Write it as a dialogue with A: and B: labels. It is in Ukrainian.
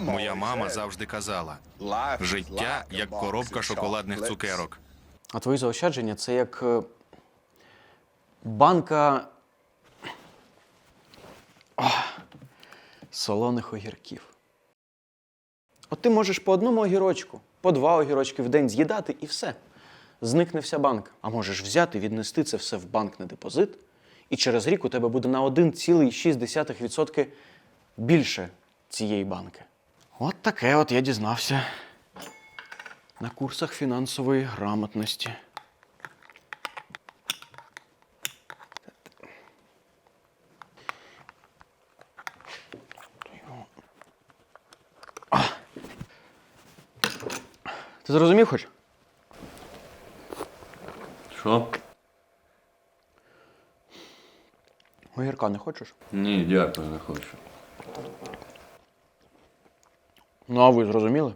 A: Моя мама завжди казала: життя як коробка шоколадних цукерок.
B: А твої заощадження це як е, банка ах, солоних огірків. От ти можеш по одному огірочку, по два огірочки в день з'їдати і все. Зникне вся банка. А можеш взяти, віднести це все в банк на депозит, і через рік у тебе буде на 1,6% більше цієї банки. От таке от я дізнався на курсах фінансової грамотності. Ти зрозумів хоч?
C: Що?
B: Огірка не хочеш?
C: Ні, дякую, не хочу.
B: Ну, а ви зрозуміли?